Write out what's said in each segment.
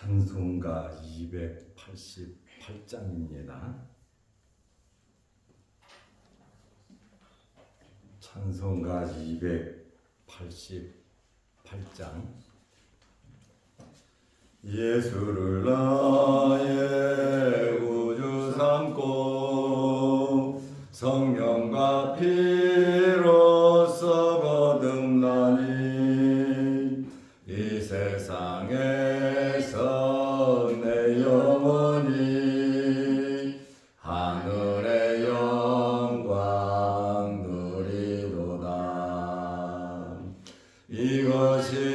찬송가 288장입니다. 찬송가 288장 예수를 나의 이것이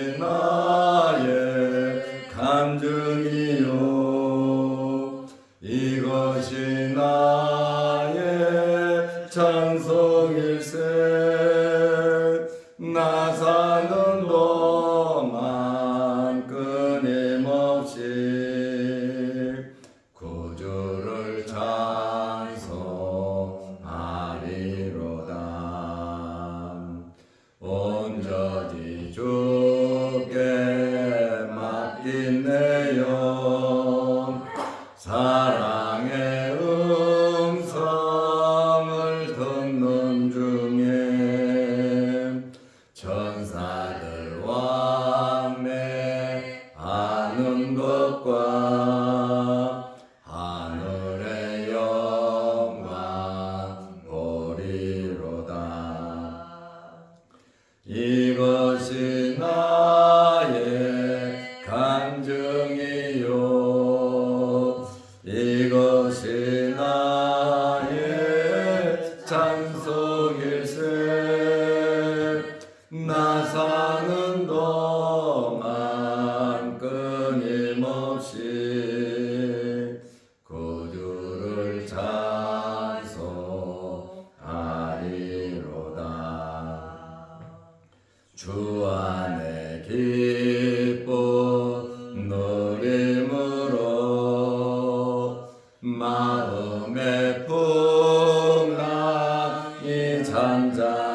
풍랑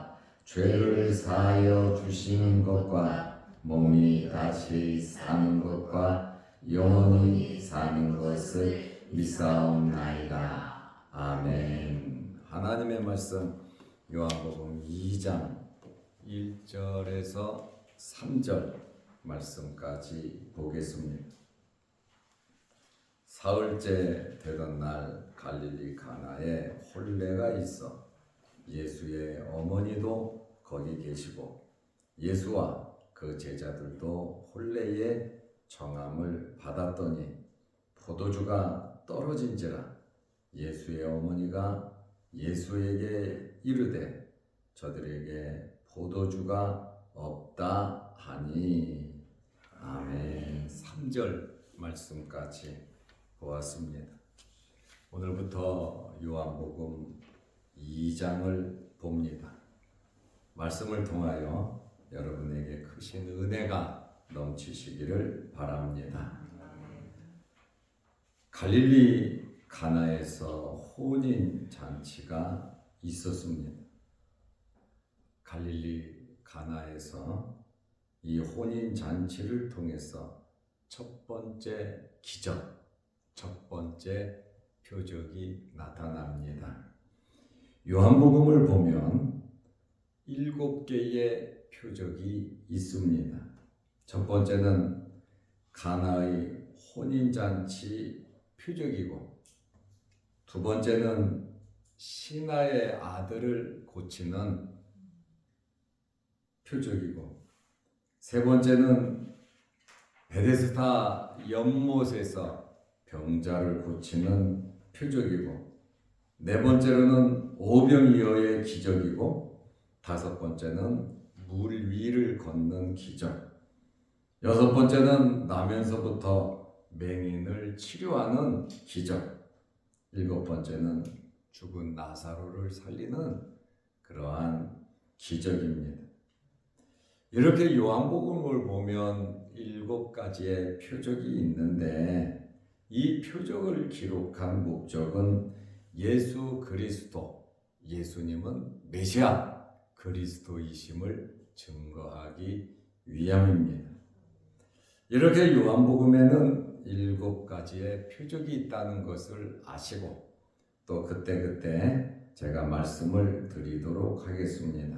죄를 사하여 주시는 것과 몸이 다시 사는 것과 영원히 사는 것을 믿사옵나이다. 아멘. 하나님의 말씀 요한복음 2장 1절에서 3절 말씀까지 보겠습니다. 사흘째 되던 날 갈릴리 가나에 혼례가 있어 예수의 어머니도 거기 계시고 예수와 그 제자들도 혼례의 정함을 받았더니 포도주가 떨어진지라 예수의 어머니가 예수에게 이르되 저들에게 포도주가 없다 하니 아멘. 3절 말씀까지 보았습니다. 오늘부터 요한복음 2장을 봅니다. 말씀을 통하여 여러분에게 크신 은혜가 넘치시기를 바랍니다. 갈릴리 가나에서 혼인 잔치가 있었습니다. 갈릴리 가나에서 이 혼인 잔치를 통해서 첫 번째 기적, 첫 번째 표적이 나타납니다. 요한복음을 보면 일곱 개의 표적이 있습니다. 첫 번째는 가나의 혼인잔치 표적이고, 두 번째는 신하의 아들을 고치는 표적이고, 세 번째는 베데스다 연못에서 병자를 고치는 표적이고, 네 번째로는 오병이어의 기적이고, 다섯 번째는 물 위를 걷는 기적, 여섯 번째는 나면서부터 맹인을 치료하는 기적, 일곱 번째는 죽은 나사로를 살리는 그러한 기적입니다. 이렇게 요한복음을 보면 일곱 가지의 표적이 있는데 이 표적을 기록한 목적은 예수 그리스도, 예수님은 메시아 그리스도이심을 증거하기 위함입니다. 이렇게 요한복음에는 일곱 가지의 표적이 있다는 것을 아시고 또 그때그때 제가 말씀을 드리도록 하겠습니다.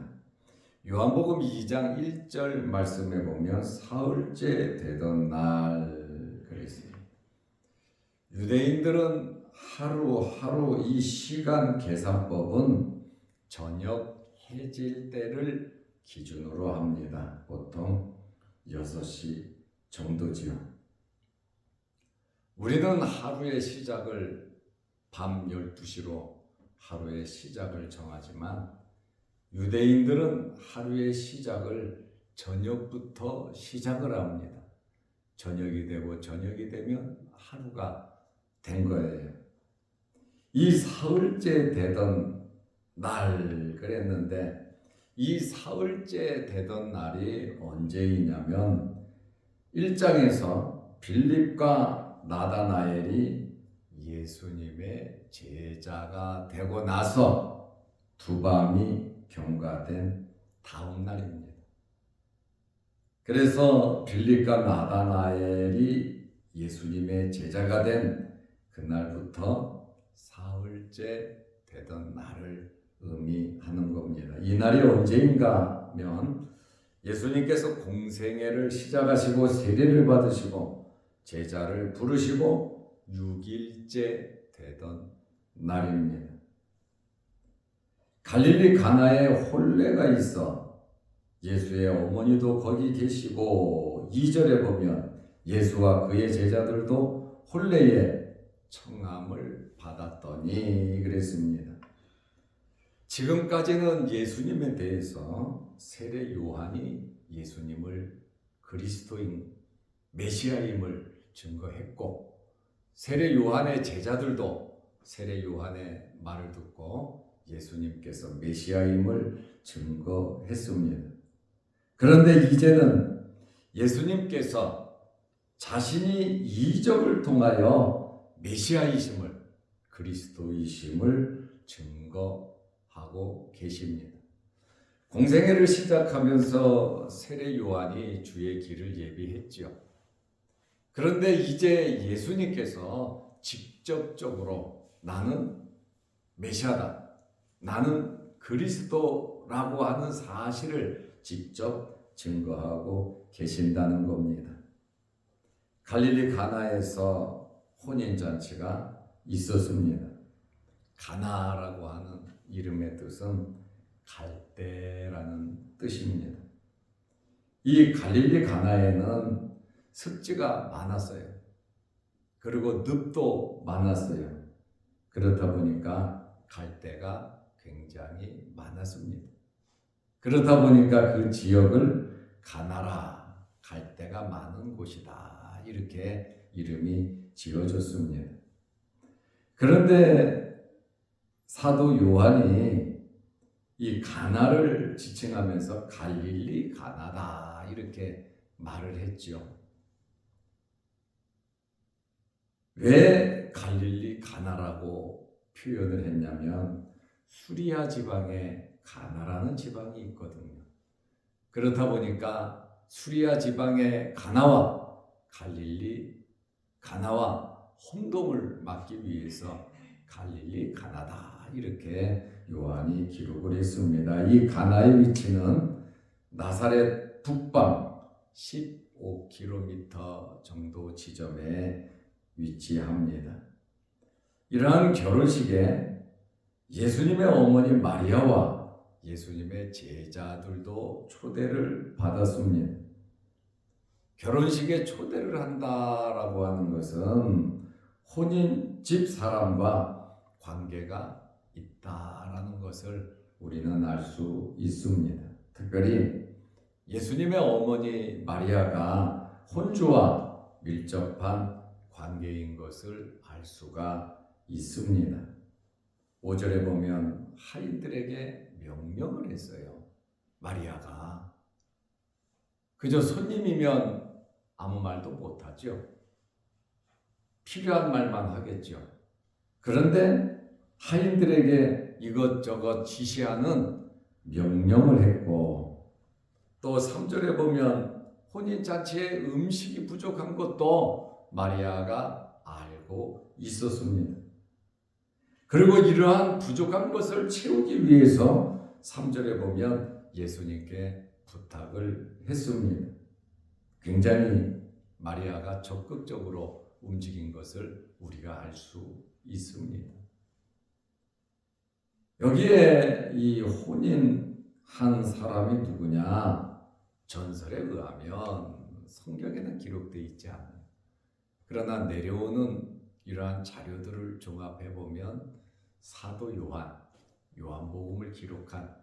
요한복음 2장 1절 말씀에 보면 사흘째 되던 날 그랬어요. 유대인들은 하루하루 이 시간 계산법은 저녁 해질 때를 기준으로 합니다. 보통 6시 정도지요. 우리는 하루의 시작을 밤 12시로 하루의 시작을 정하지만 유대인들은 하루의 시작을 저녁부터 시작을 합니다. 저녁이 되고 저녁이 되면 하루가 된 거예요. 이 사흘째 되던 날 그랬는데 이 사흘째 되던 날이 언제이냐면 1장에서 빌립과 나다나엘이 예수님의 제자가 되고 나서 두 밤이 경과된 다음 날입니다. 그래서 빌립과 나다나엘이 예수님의 제자가 된 그날부터 사흘째 되던 날을 의미하는 겁니다. 이 날이 언제인가 하면 예수님께서 공생애를 시작하시고 세례를 받으시고 제자를 부르시고 6일째 되던 날입니다. 갈릴리 가나에 혼례가 있어 예수의 어머니도 거기 계시고 2절에 보면 예수와 그의 제자들도 혼례에 청함을 받았더니 그랬습니다. 지금까지는 예수님에 대해서 세례 요한이 예수님을 그리스도인 메시아임을 증거했고 세례 요한의 제자들도 세례 요한의 말을 듣고 예수님께서 메시아임을 증거했습니다. 그런데 이제는 예수님께서 자신이 이적을 통하여 메시아이심을 그리스도이심을 증거하고 계십니다. 공생애를 시작하면서 세례 요한이 주의 길을 예비했지요. 그런데 이제 예수님께서 직접적으로 나는 메시아다. 나는 그리스도라고 하는 사실을 직접 증거하고 계신다는 겁니다. 갈릴리 가나에서 혼인 잔치가 있었습니다. 가나라고 하는 이름의 뜻은 갈대라는 뜻입니다. 이 갈릴리 가나에는 습지가 많았어요. 그리고 늪도 많았어요. 그렇다 보니까 갈 데가 굉장히 많았습니다. 그렇다 보니까 그 지역을 가나라 갈 데가 많은 곳이다 이렇게 이름이 지어졌습니다. 그런데 사도 요한이 이 가나를 지칭하면서 갈릴리 가나다 이렇게 말을 했죠. 왜 갈릴리 가나라고 표현을 했냐면 수리아 지방에 가나라는 지방이 있거든요. 그렇다 보니까 수리아 지방의 가나와 갈릴리 가나와 혼동을 막기 위해서 갈릴리 가나다 이렇게 요한이 기록을 했습니다. 이 가나의 위치는 나사렛 북방 15km 정도 지점에 위치합니다. 이러한 결혼식에 예수님의 어머니 마리아와 예수님의 제자들도 초대를 받았습니다. 결혼식에 초대를 한다라고 하는 것은 혼인 집 사람과 관계가 있다라는 것을 우리는 알 수 있습니다. 특별히 예수님의 어머니 마리아가 혼주와 밀접한 관계인 것을 알 수가 있습니다. 5절에 보면 하인들에게 명령을 했어요. 마리아가 그저 손님이면 아무 말도 못하죠. 필요한 말만 하겠죠. 그런데 하인들에게 이것저것 지시하는 명령을 했고 또 3절에 보면 혼인잔치에 음식이 부족한 것도 마리아가 알고 있었습니다. 그리고 이러한 부족한 것을 채우기 위해서 3절에 보면 예수님께 부탁을 했습니다. 굉장히 마리아가 적극적으로 움직인 것을 우리가 알 수 있습니다. 여기에 이 혼인 한 사람이 누구냐? 전설에 의하면 성경에는 기록되어 있지 않아요. 그러나 내려오는 이러한 자료들을 종합해 보면 사도 요한, 요한복음을 기록한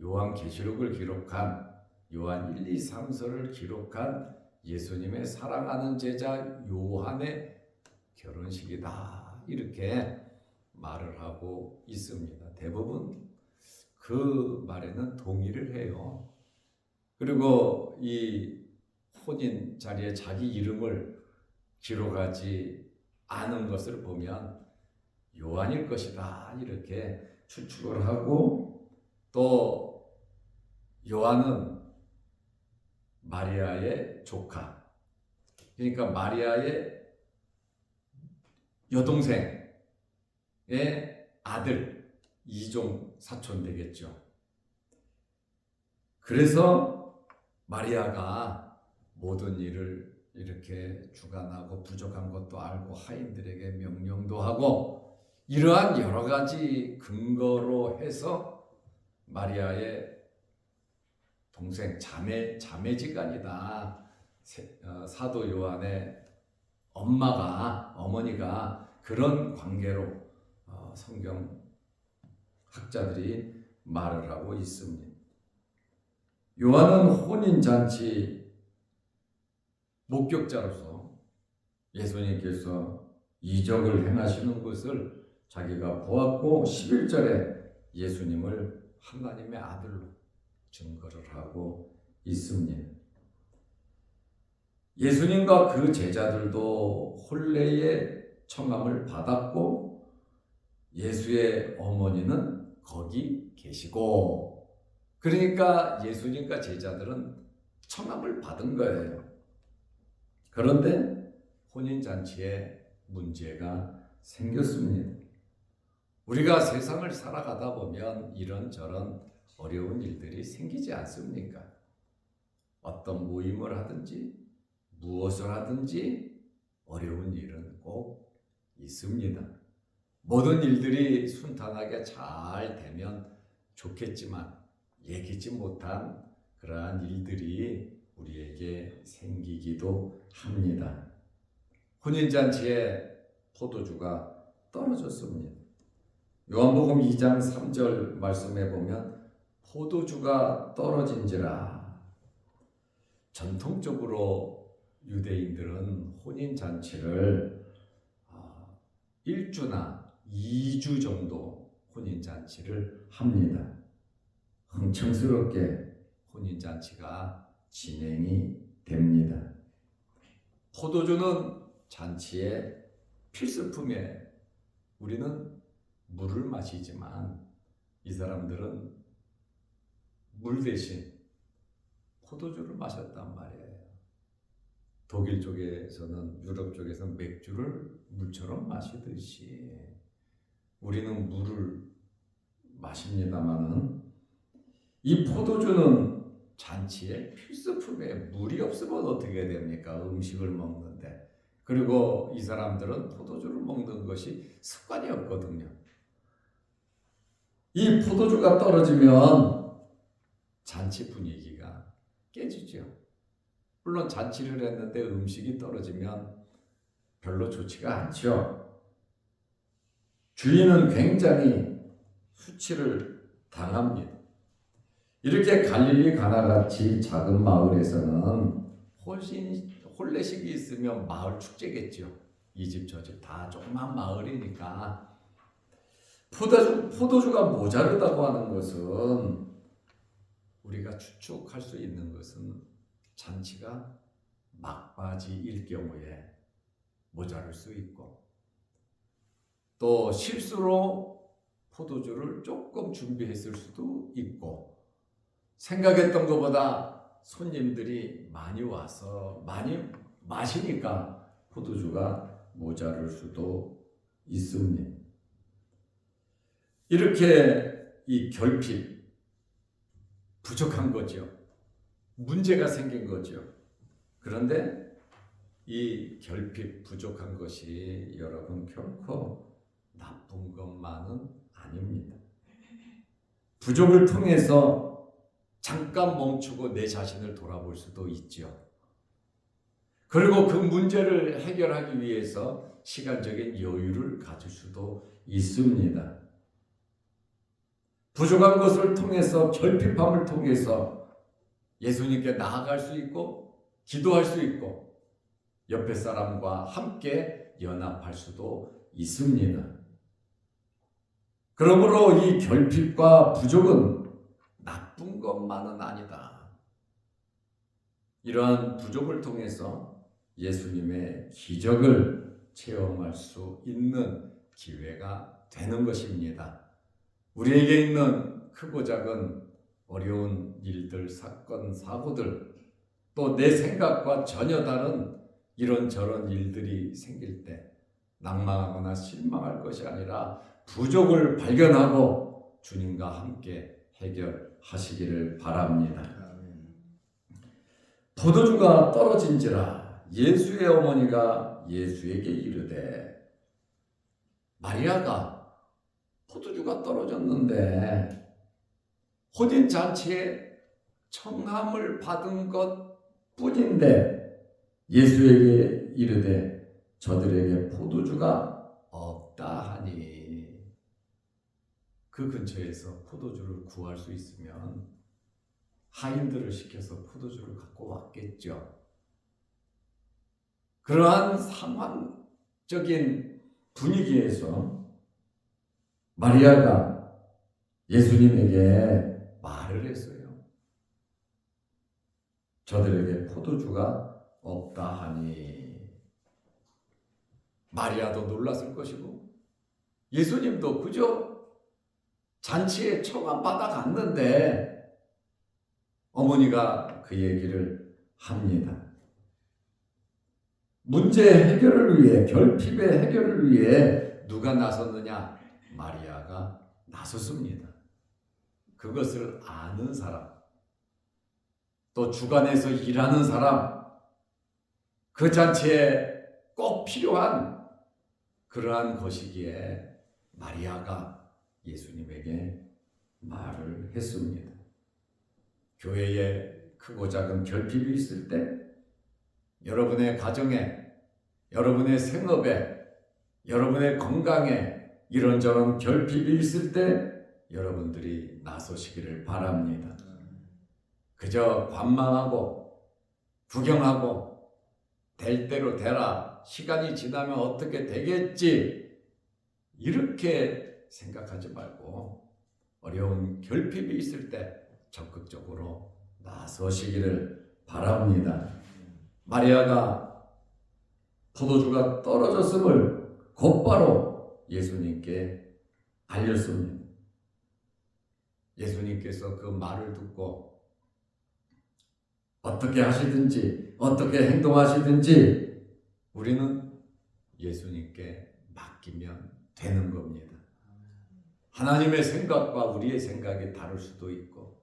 요한계시록을 기록한 요한 1, 2, 3서를 기록한 예수님의 사랑하는 제자 요한의 결혼식이다. 이렇게 말을 하고 있습니다. 대부분 그 말에는 동의를 해요. 그리고 이 혼인 자리에 자기 이름을 기록하지 않은 것을 보면 요한일 것이다. 이렇게 추측을 하고 또 요한은 마리아의 조카. 그러니까 마리아의 여동생의 아들 이종 사촌 되겠죠. 그래서 마리아가 모든 일을 이렇게 주관하고 부족한 것도 알고 하인들에게 명령도 하고 이러한 여러 가지 근거로 해서 마리아의 동생 자매 자매지간이다 어, 사도 요한의 엄마가 어머니가 그런 관계로 어, 성경 학자들이 말을 하고 있습니다. 요한은 혼인 잔치 목격자로서 예수님께서 이적을 행하시는 것을 자기가 보았고 11절에 예수님을 하나님의 아들로 증거를 하고 있습니다. 예수님과 그 제자들도 혼례의 청함을 받았고 예수의 어머니는 거기 계시고 그러니까 예수님과 제자들은 청함을 받은 거예요. 그런데 혼인잔치에 문제가 생겼습니다. 우리가 세상을 살아가다 보면 이런저런 어려운 일들이 생기지 않습니까? 어떤 모임을 하든지 무엇을 하든지 어려운 일은 꼭 있습니다. 모든 일들이 순탄하게 잘 되면 좋겠지만 예기치 못한 그러한 일들이 우리에게 생기기도 합니다. 혼인잔치에 포도주가 떨어졌습니다. 요한복음 2장 3절 말씀에 보면 포도주가 떨어진지라 전통적으로 유대인들은 혼인 잔치를 아, 1주나 2주 정도 혼인 잔치를 합니다. 흥청스럽게 혼인 잔치가 진행이 됩니다. 포도주는 잔치의 필수품에 우리는 물을 마시지만 이 사람들은 물 대신 포도주를 마셨단 말이에요. 독일 쪽에서는 유럽 쪽에서는 맥주를 물처럼 마시듯이 우리는 물을 마십니다마는 이 포도주는 잔치의 필수품에 물이 없으면 어떻게 됩니까? 음식을 먹는데 그리고 이 사람들은 포도주를 먹는 것이 습관이었거든요. 이 포도주가 떨어지면 잔치 분위기가 깨지죠. 물론 잔치를 했는데 음식이 떨어지면 별로 좋지가 않죠. 주인은 굉장히 수치를 당합니다. 이렇게 갈릴리 가나같이 작은 마을에서는 혼신 혼례식이 있으면 마을 축제겠죠. 이 집 저 집 다 조그만 마을이니까 포도주, 포도주가 모자르다고 하는 것은 우리가 추측할 수 있는 것은 잔치가 막바지일 경우에 모자랄 수 있고 또 실수로 포도주를 조금 준비했을 수도 있고 생각했던 것보다 손님들이 많이 와서 많이 마시니까 포도주가 모자랄 수도 있습니다. 이렇게 이 결핍 부족한 거죠. 문제가 생긴 거죠. 그런데 이 결핍 부족한 것이 여러분 결코 나쁜 것만은 아닙니다. 부족을 통해서 잠깐 멈추고 내 자신을 돌아볼 수도 있죠. 그리고 그 문제를 해결하기 위해서 시간적인 여유를 가질 수도 있습니다. 부족한 것을 통해서 결핍함을 통해서 예수님께 나아갈 수 있고 기도할 수 있고 옆에 사람과 함께 연합할 수도 있습니다. 그러므로 이 결핍과 부족은 나쁜 것만은 아니다. 이러한 부족을 통해서 예수님의 기적을 체험할 수 있는 기회가 되는 것입니다. 우리에게 있는 크고 작은 어려운 일들, 사건, 사고들, 또 내 생각과 전혀 다른 이런저런 일들이 생길 때 낭망하거나 실망할 것이 아니라 부족을 발견하고 주님과 함께 해결하시기를 바랍니다. 포도주가 떨어진지라 예수의 어머니가 예수에게 이르되 마리아가 포도주가 떨어졌는데 혼인 잔치에 청함을 받은 것 뿐인데 예수에게 이르되 저들에게 포도주가 없다 하니 그 근처에서 포도주를 구할 수 있으면 하인들을 시켜서 포도주를 갖고 왔겠죠. 그러한 상황적인 분위기에서 마리아가 예수님에게 말을 했어요. 저들에게 포도주가 없다 하니 마리아도 놀랐을 것이고 예수님도 그저 잔치에 청함 받아 갔는데 어머니가 그 얘기를 합니다. 문제 해결을 위해 결핍의 해결을 위해 누가 나섰느냐? 마리아가 나섰습니다. 그것을 아는 사람, 또 주관에서 일하는 사람, 그 잔치에 꼭 필요한 그러한 것이기에 마리아가 예수님에게 말을 했습니다. 교회에 크고 작은 결핍이 있을 때 여러분의 가정에, 여러분의 생업에, 여러분의 건강에, 이런저런 결핍이 있을 때 여러분들이 나서시기를 바랍니다. 그저 관망하고 구경하고 될 대로 되라 시간이 지나면 어떻게 되겠지 이렇게 생각하지 말고 어려운 결핍이 있을 때 적극적으로 나서시기를 바랍니다. 마리아가 포도주가 떨어졌음을 곧바로 예수님께 알렸습니다. 예수님께서 그 말을 듣고 어떻게 하시든지 어떻게 행동하시든지 우리는 예수님께 맡기면 되는 겁니다. 하나님의 생각과 우리의 생각이 다를 수도 있고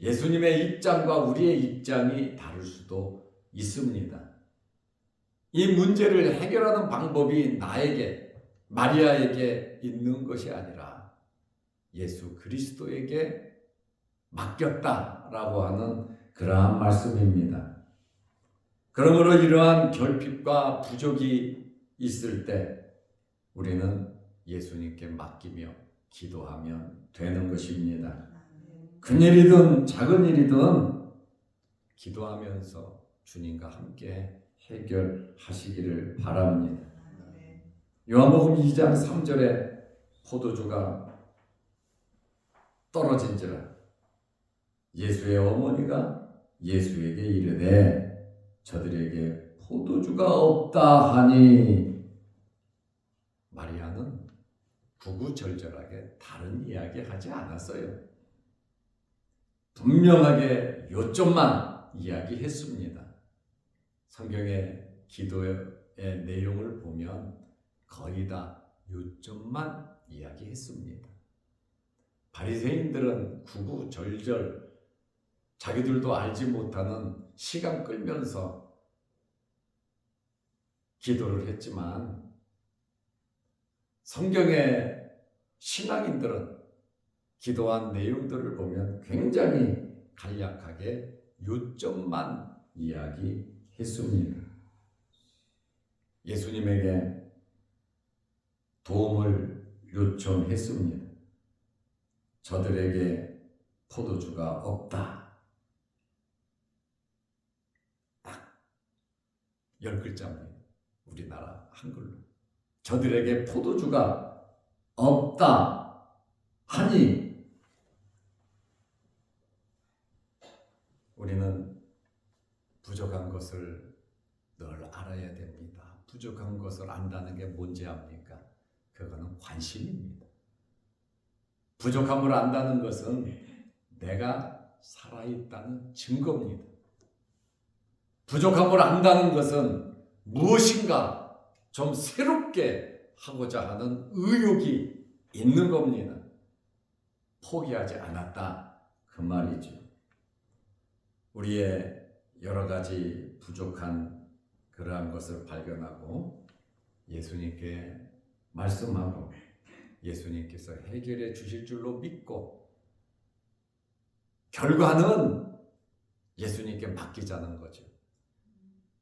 예수님의 입장과 우리의 입장이 다를 수도 있습니다. 이 문제를 해결하는 방법이 나에게 마리아에게 있는 것이 아니라 예수 그리스도에게 맡겼다라고 하는 그러한 말씀입니다. 그러므로 이러한 결핍과 부족이 있을 때 우리는 예수님께 맡기며 기도하면 되는 것입니다. 큰 일이든 작은 일이든 기도하면서 주님과 함께 해결하시기를 바랍니다. 요한복음 2장 3절에 포도주가 떨어진지라 예수의 어머니가 예수에게 이르되 저들에게 포도주가 없다 하니 마리아는 구구절절하게 다른 이야기 하지 않았어요. 분명하게 요점만 이야기했습니다. 성경의 기도의 내용을 보면 거의 다 요점만 이야기했습니다. 바리새인들은 구구절절 자기들도 알지 못하는 시간 끌면서 기도를 했지만 성경의 신앙인들은 기도한 내용들을 보면 굉장히 간략하게 요점만 이야기했습니다. 예수님에게 도움을 요청했습니다. 저들에게 포도주가 없다. 딱 열 글자입니다. 우리나라 한글로. 저들에게 포도주가 없다 하니 우리는 부족한 것을 늘 알아야 됩니다. 부족한 것을 안다는 게 뭔지 압니까? 그거는 관심입니다. 부족함을 안다는 것은 내가 살아있다는 증거입니다. 부족함을 안다는 것은 무엇인가 좀 새롭게 하고자 하는 의욕이 있는 겁니다. 포기하지 않았다. 그 말이죠. 우리의 여러 가지 부족한 그러한 것을 발견하고 예수님께 말씀하고 예수님께서 해결해 주실 줄로 믿고 결과는 예수님께 맡기자는 거죠.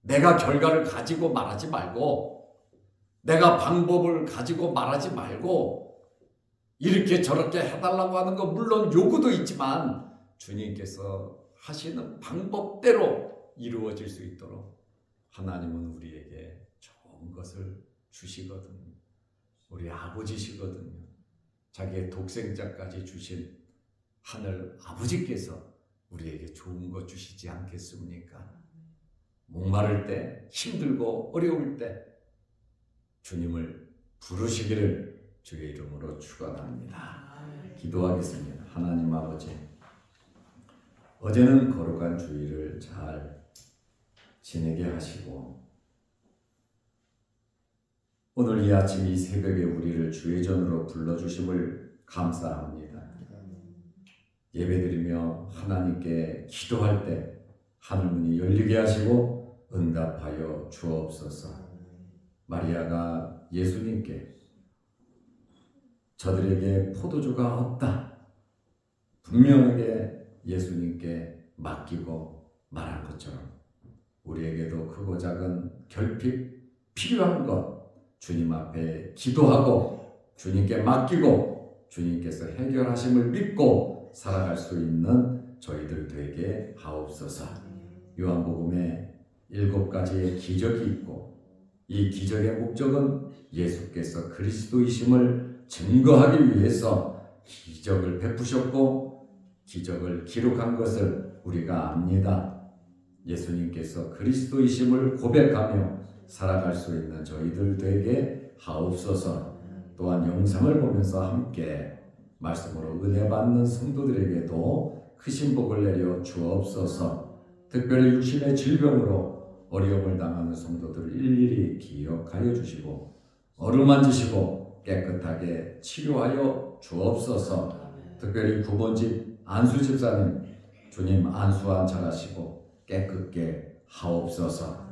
내가 결과를 가지고 말하지 말고 내가 방법을 가지고 말하지 말고 이렇게 저렇게 해달라고 하는 거 물론 요구도 있지만 주님께서 하시는 방법대로 이루어질 수 있도록 하나님은 우리에게 좋은 것을 주시거든요. 우리 아버지시거든요. 자기의 독생자까지 주신 하늘 아버지께서 우리에게 좋은 것 주시지 않겠습니까? 목마를 때, 힘들고 어려울 때 주님을 부르시기를 주의 이름으로 축원합니다. 기도하겠습니다. 하나님 아버지, 어제는 거룩한 주일을 잘 지내게 하시고 오늘 이 아침 이 새벽에 우리를 주의 전으로 불러주심을 감사합니다. 예배드리며 하나님께 기도할 때 하늘문이 열리게 하시고 응답하여 주옵소서. 마리아가 예수님께 저들에게 포도주가 없다. 분명하게 예수님께 맡기고 말한 것처럼 우리에게도 크고 작은 결핍 필요한 것 주님 앞에 기도하고 주님께 맡기고 주님께서 해결하심을 믿고 살아갈 수 있는 저희들 되게 하옵소서. 요한복음에 일곱 가지의 기적이 있고 이 기적의 목적은 예수께서 그리스도이심을 증거하기 위해서 기적을 베푸셨고 기적을 기록한 것을 우리가 압니다. 예수님께서 그리스도이심을 고백하며 살아갈 수 있는 저희들 되게 하옵소서. 또한 영상을 보면서 함께 말씀으로 은혜 받는 성도들에게도 크신 복을 내려 주옵소서. 특별히 육신의 질병으로 어려움을 당하는 성도들을 일일이 기억하여 주시고 어루만지시고 깨끗하게 치료하여 주옵소서. 특별히 구본집 안수 집사님 주님 안수한 잘하시고 깨끗게 하옵소서.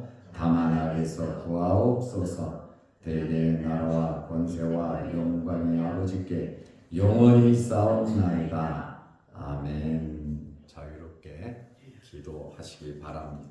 다만 악에서 구하옵소서. 대개 나라와 권세와 영광의 아버지께 영원히 싸움나이다. 아멘. 자유롭게 기도하시기 바랍니다